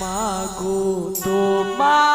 মাগো তোমায়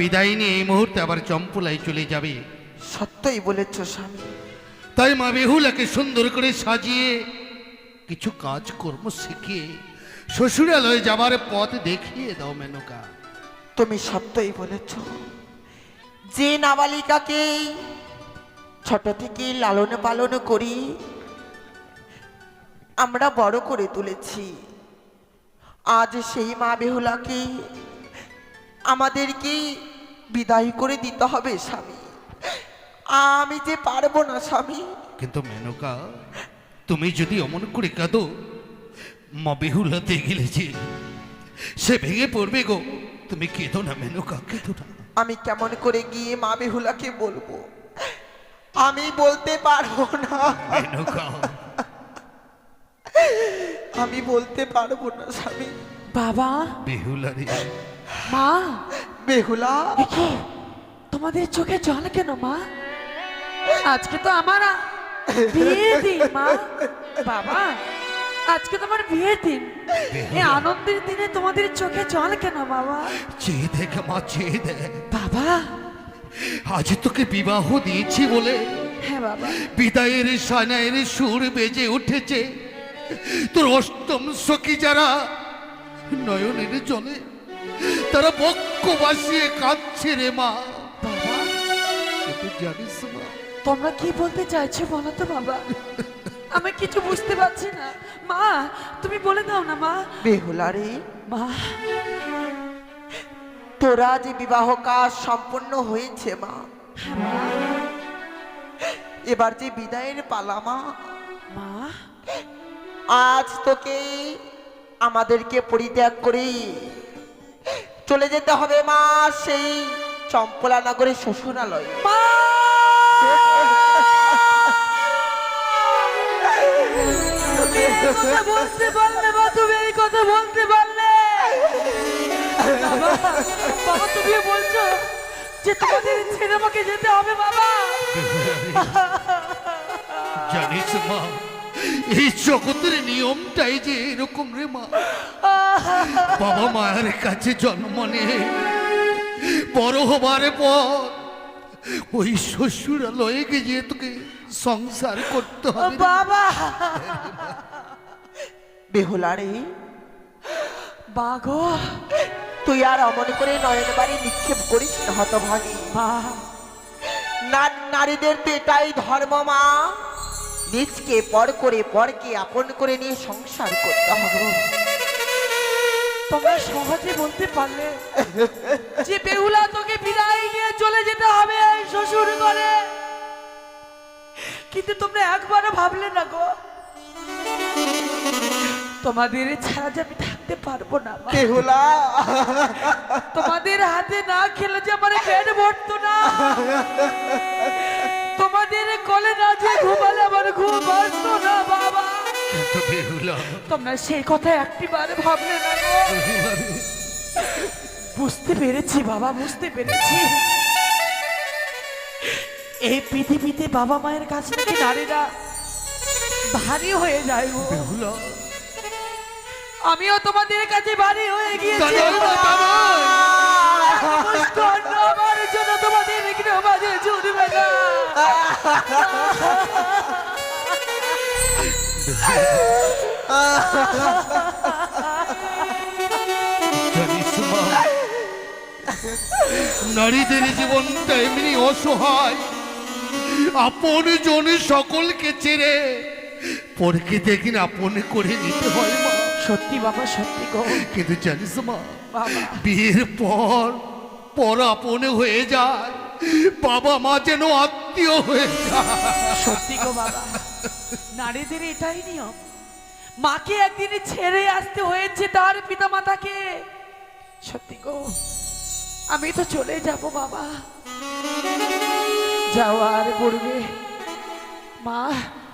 বিদায় নিয়ে এই মুহূর্তে আবার চম্পলাই চলে যাবে। সত্যই বলেছ স্বামী। তাই মা বেহুলাকে সুন্দর করে সাজিয়ে কিছু কাজ কর্ম শিখিয়ে শ্বশুরালয়ে যাবার পথ দেখিয়ে দাও মেনকা। তুমি সত্যই বলেছ। যে নাবালিকাকে ছোট থেকে লালন পালন করি আমরা বড় করে তুলেছি। আজ সেই মা বেহুলাকে আমাদেরকে বিদায় করে দিতে হবে স্বামী। আমি যে পারব না স্বামী। কিন্তু মেনকা তুমি যদি অমন করে কাঁদো মা বেহুলাতে গেলে যে সে ভেঙে পড়বে গো। তুমি কেঁদো না মেনকা কেঁদো না। আমি কেমন করে গিয়ে মা বেহুলাকে বলব? আমি বলতে পারব না। মেনকা। আমি বলতে পারব না স্বামী। বাবা। বেহুলা রে মা। বেহুলা। তোমাদের চোখে জল কেন মা? আজকে তো আমার বিয়ের দিন মা। বাবা আজকে তোমার বিয়ের দিন। এই আনন্দের দিনে তোমাদের চোখে জল কেন বাবা? চেয়ে দেখ মা চেয়ে দেখ। বাবা। আজ তোকে বিবাহ দিয়েছি বলে হ্যাঁ বাবা। বিদায়ের সানায়ের সুর বেজে উঠেছে। তোর অষ্টম সখী যারা নয়নের জলে তারা বক্ষ বাসিয়ে কাঁদছে রে মা। বাবা জানিস মা। তোমরা কি বলতে চাইছো বলো তো বাবা? আমি কিছু বুঝতে পারছি না। মা তুমি বলে দাও না মা। বেহুলা রে। মা। তোরা যে বিবাহ কাজ সম্পূর্ণ হয়েছে মা। এবার যে বিদায়ের পালা মা। মা। আজ তোকে আমাদেরকে পরিত্যাগ করে। চলে যেতে হবে মা সেই চম্পলা নগরের শ্বশুরালয়। বলতে পারলে মা তুমি এই কথা বলতে পারলে। বাবা তুমি বলছো যে তোমাদের ছেড়ে আমাকে যেতে হবে বাবা। জানিস মা এই জগতের নিয়মটাই যে এরকম রে মা। বাবা মায়ের কাছে জন্ম নিয়ে বড় হবার পর ওই শ্বশুরালয়ে গিয়ে তোকে সংসার করতে হবে। বাবা। বেহুলা রে বাগো তুই আর অমন করে নয়ন বাড়ি নিক্ষেপ করিস হতভাগী। মা নারীদের তো এটাই ধর্ম মা। নিজকে পর করে পরকে আপন করে নিয়ে সংসার করতে হবে। তোমরা সহজে বলতে পারলে যে বেহুলা তোকে বিদায় নিয়ে চলে যেতে হবে শ্বশুর করে কিন্তু তোমরা একবারও ভাবলে না গো তোমাদের ছাড়া যে আমি থাকতে পারব না। বেহুলা। তোমাদের হাতে না খেলে যে আমার পেট ভরতো না। তোমাদের কলে না যে ঘুমালে আমার ঘুম আসতো না বাবা। কিন্তু বেহুলা তোমরা সেই কথা একটিবার ভাবলে না গো। বুঝতে পেরেছি বাবা বুঝতে পেরেছি। এই পৃথিবীতে বাবা মায়ের কাছে থেকে নারীরা ভারী হয়ে যায় গো। বেহুলা। আমিও তোমাদের কাছে ভারী হয়ে গিয়েছি। মুস্কান্ন আমার জন্য তোমাদের এখানে জুড়বে না নারীদের জীবনটা এমনি অসহায়। আপন জনে সকলকে ছেড়ে পরকে দেখিন আপন করে নিতে হয় মা। সত্যি বাবা সত্যি কিন্তু জানিস মা বিয়ের পর পর আপন হয়ে যায় বাবা মা যেন আত্মীয় হয়ে যায়। সত্যি গো বাবা নারীদের এটাই নিয়ম। মাকে একদিন ছেড়ে আসতে হয়েছে তার পিতা মাতাকে সত্যি গো আমি তো চলে যাব বাবা। যাওয়ার পূর্বে মা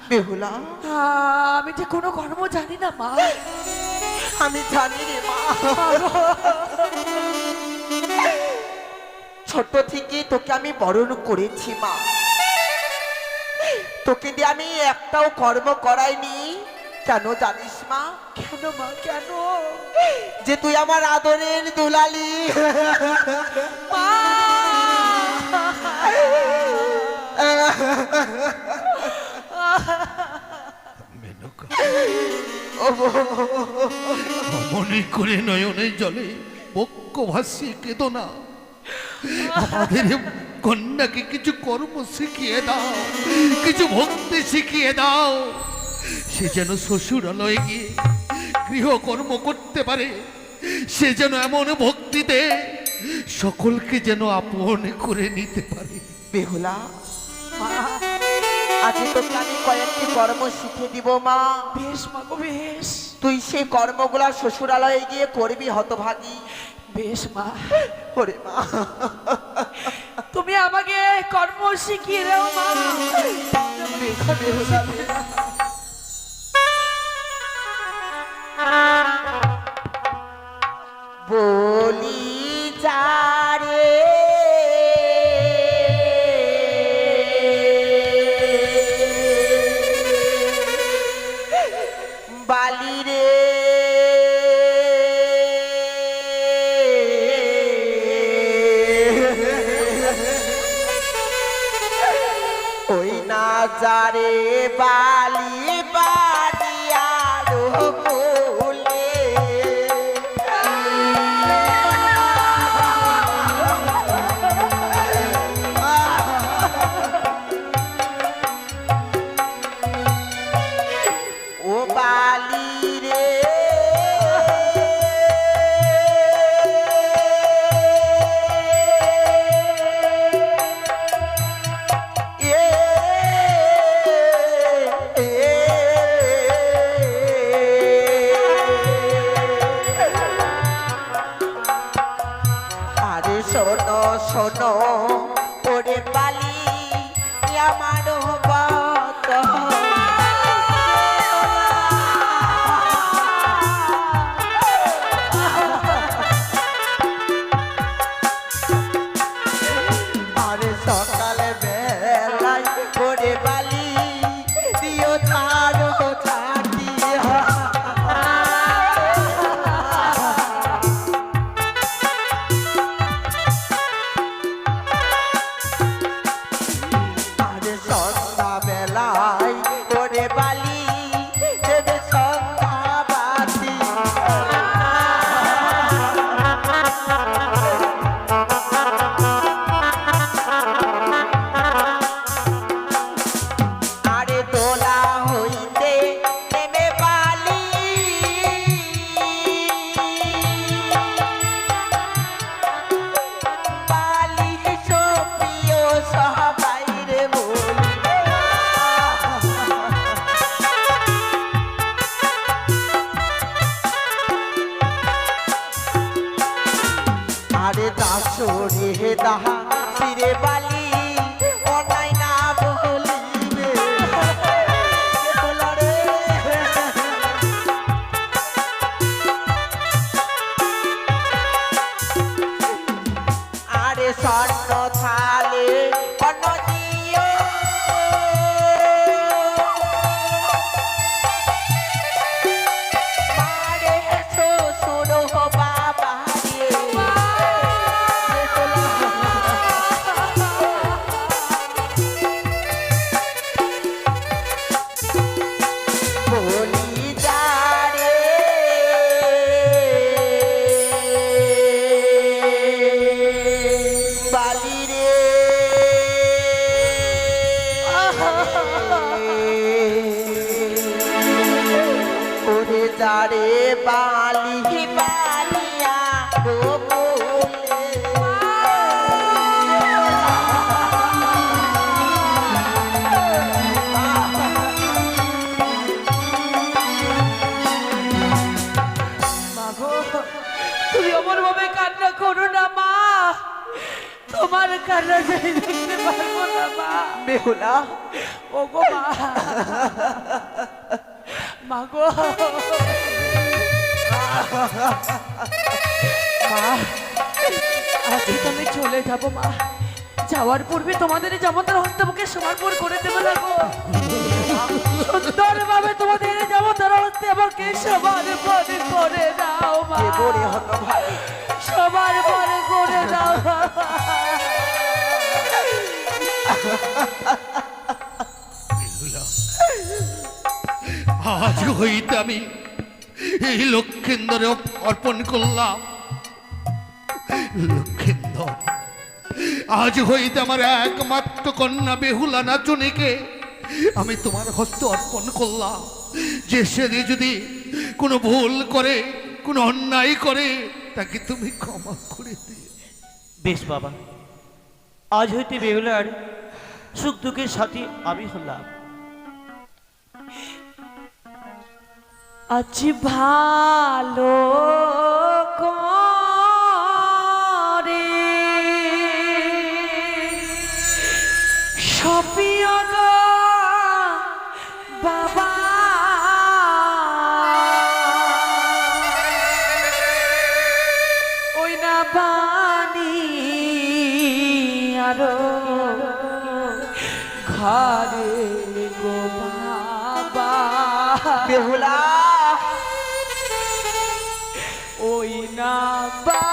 বেহুলা আমি যে কোনো কর্ম জানি না মা। আমি জানি রে মা। ছোট থেকে তোকে আমি বরণ করেছি মা। তোকে দিয়ে আমি একটাও কর্ম করাইনি। কেন জানিস মা? কেন মা? কেন? যে তুই আমার আদরের দুলালি। মা! মনে করে নয়নের জলে বক্ষ ভাসিয়ে কেঁদো না আমাদের কন্যাকে কিছু কর্ম শিখিয়ে দাও কিছু ভক্তি শিখিয়ে দাও। সে যেন শ্বশুরালয়ে গিয়ে গৃহকর্ম করতে পারে সে যেন এমন ভক্তিতে সকলকে যেন আপন করে নিতে পারে। বেহুলা আজ তোকে আমি কয়েকটি কর্ম শিখে দিব মা। বেশ মা গো বেশ। তুই সেই কর্মগুলা শ্বশুরালয়ে গিয়ে করবি হতভাগী। বেশ মা। ওরে মা। তুমি আমাকে কর্ম শিখিয়ে দাও মা। বেহুলা বালি ভাবে কান্না করো না মা। তোমার কান্না দেখতে পারব না মা। বেহুলা। ও গো মা মাগো মা আজকে আমি চলে যাব মা। যাওয়ার পূর্বে তোমাদের জামাতার হস্তমুখে সমর্পণ করে দেবো না গো। সুন্দর তোমাদের এই সবার পরে করে দাও মা। ভাই? সবার পরে করে দাও আজ হইতে আমি এই লক্ষেন্দরে অর্পণ করলাম। লক্ষেন্দর আজ হইতে আমার একমাত্র কন্যা বেহুলা নাচনীকে আমি তোমার হস্তে অর্পণ করলাম। যে সেদিন যদি কোনো ভুল করে কোনো অন্যায় করে তাকে তুমি ক্ষমা করে দিও। বেশ বাবা আজ হইতে বেহুলার সুখ দুঃখের সাথে আমি হলাম। আজ ভালো আরও ঘরে গো বাবা। বেহুলা ওই না বাণী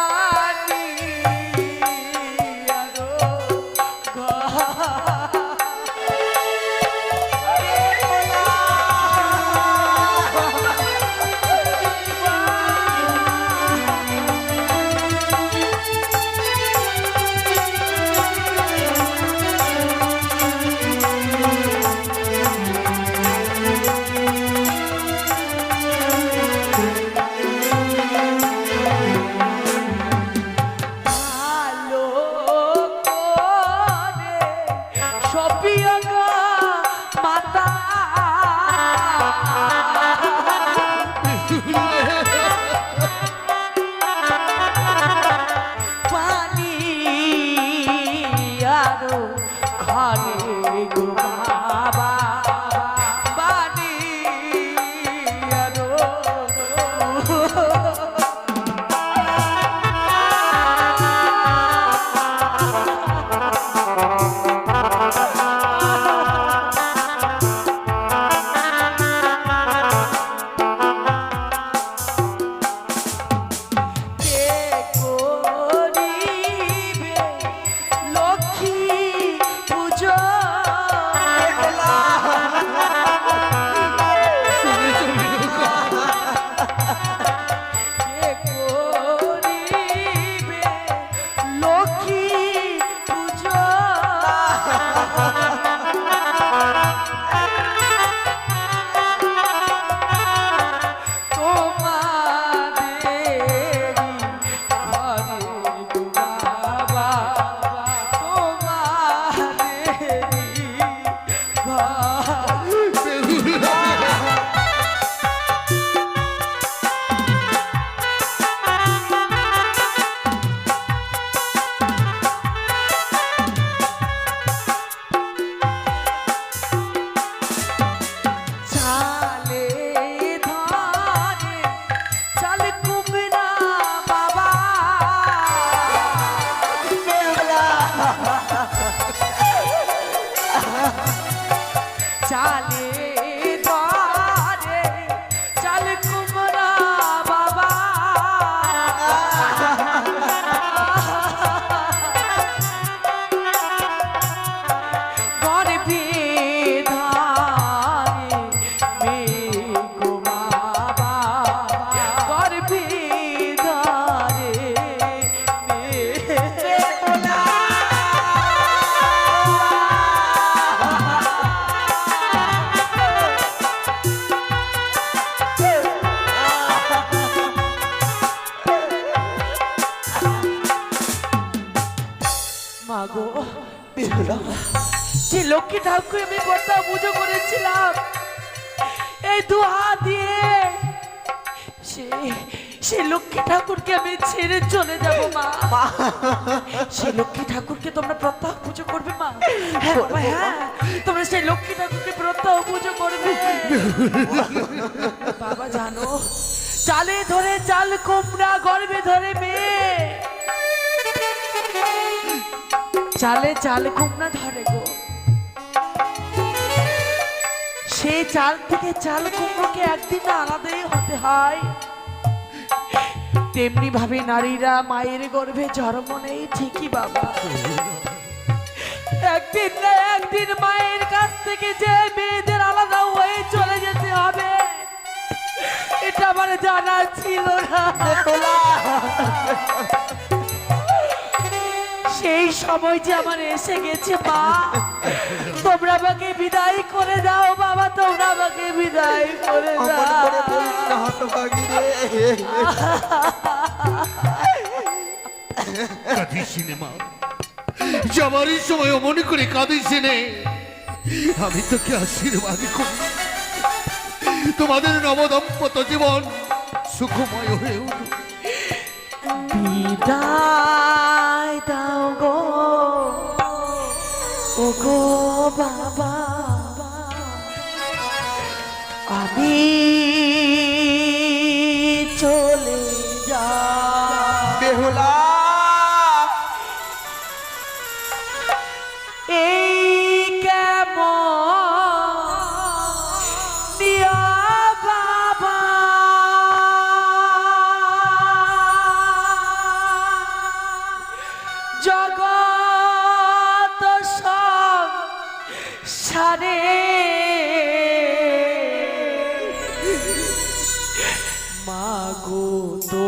বেহুলা যে লক্ষ্মী ঠাকুর আমি কথা পুজো করেছিলাম এই দু হাত দিয়ে সে সে লক্ষ্মী ঠাকুরকে আমি ছেড়ে চলে যাব মা। সে লক্ষ্মী ঠাকুরকে তোমরা প্রত্যহ পুজো করবে মা। হ্যাঁ বাবা হ্যাঁ। তোমরা সেই লক্ষ্মী ঠাকুরকে প্রত্যহ পুজো করবে। বাবা জানো চালে ধরে চাল কুমড়া গর্বে ধরে মেয়ে। চালে চাল কুমড়া ধরে গো। সেই চাল থেকে চাল কুমড়োকে একদিন আলাদাই হতে হয়। তেমনি ভাবে নারীরা মায়ের গর্ভে জন্ম নেই ঠিকই বাবা। একদিন না একদিন মায়ের কাছ থেকে যে মেয়েদের আলাদা হয়ে চলে যেতে হবে, এটা আমার জানা ছিল না। সেই সময় যে আমার এসে গেছে মা। তোমরা আমাকে বিদায় করে দাও বাবা তোমরা আমাকে বিদায় করে দাও। কাঁদিস মা। যাবারই সময় অমন করে কাঁদিস আমি তোকে আশীর্বাদ করি। তোমাদের নবদম্পত জীবন সুখময় হয়ে উঠুক। বিদায়। দাও গো। ও গো বাবা। আমি মাগো তোমায়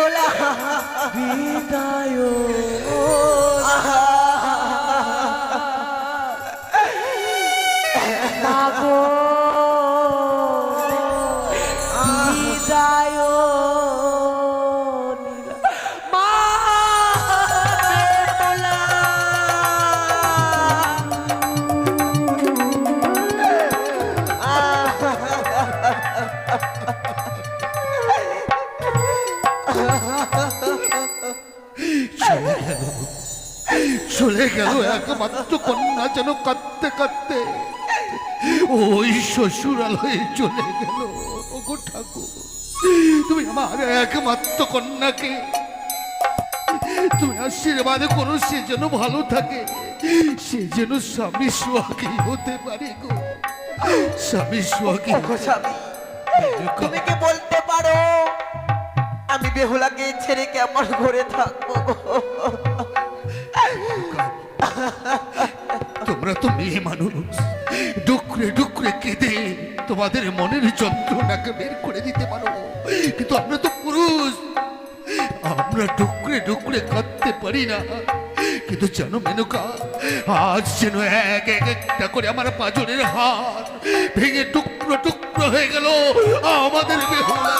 বেহুলা বিদায় গেল একমাত্র কন্যা যেন কাঁদতে কাঁদতে ওই শ্বশুরালয়ে চলে গেল ওগো ঠাকুর তুমি আমার একমাত্র কন্যাকে তুমি আশীর্বাদ করো সে যেন ভালো থাকে সে যেন স্বামী সোহাগী হতে পারে গো স্বামী সোহাগী তুমি কি বলতে পারো? আমি বেহুলাকে ছেড়ে কেমন ঘরে থাকব? তোমরা তো মেয়ে মানুষ। ডুকরে ডুকরে কেঁদে তোমাদের মনের যন্ত্রণাকে বের করে দিতে পারো। কিন্তু আমরা তো পুরুষ। আমরা ডুকরে ডুকরে কাঁদতে পারি না। কিন্তু জানো মেনকা, আজ যেন এক এক একটা করে আমার পাজরের হাত ভেঙে টুকরো টুকরো হয়ে গেল। আমাদের জন্য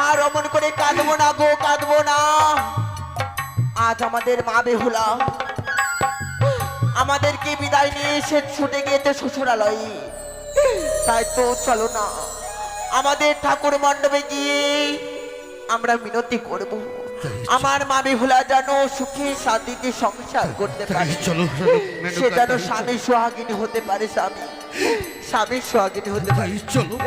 আর অমন করে কাঁদবো না গো, কাঁদবো না। আজ আমাদের মা বেহুলা, আমাদেরকে বিদায় নিয়ে এসে ছুটে গিয়েছে শ্বশুরালয়ে। তাই তো চলো না, আমাদের ঠাকুর মণ্ডপে গিয়ে আমরা মিনতি করব। আমার মামি বেহুলা যেন সুখে শান্তিতে সংসার করতে পারে। চলো। সে যেন স্বামী সোহাগিনী হতে পারে স্বামী। স্বামী সোহাগিনী হতে পারে। চলো।